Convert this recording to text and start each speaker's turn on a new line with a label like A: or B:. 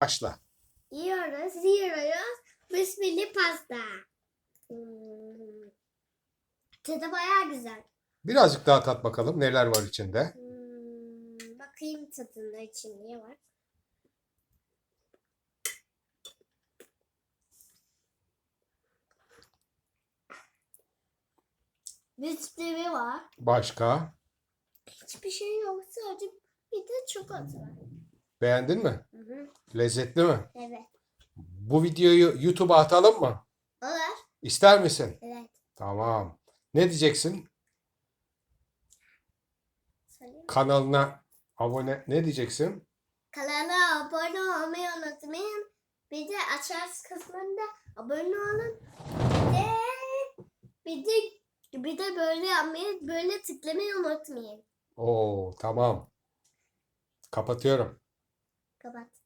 A: Başla.
B: Yiyoruz, yiyoruz. Bisküvili pasta. Hmm. Tadı bayağı güzel.
A: Birazcık daha tat bakalım neler var içinde.
B: Hmm, bakayım tadında içinde ne var. Bisküvi var.
A: Başka.
B: Hiçbir şey yok. Sadece bir de çikolata var.
A: Beğendin mi? Lezzetli mi?
B: Evet.
A: Bu videoyu YouTube'a atalım mı?
B: Olur.
A: İster misin?
B: Evet.
A: Tamam. Ne diyeceksin?
B: Söyleyeyim.
A: Kanalına abone ne diyeceksin?
B: Kanala abone olmayı unutmayın. Bir de açarız kısmında abone olun. Bir de bir de bir de böyle yapmayı böyle tıklamayı unutmayın.
A: Oo tamam. Kapatıyorum.
B: Kapat.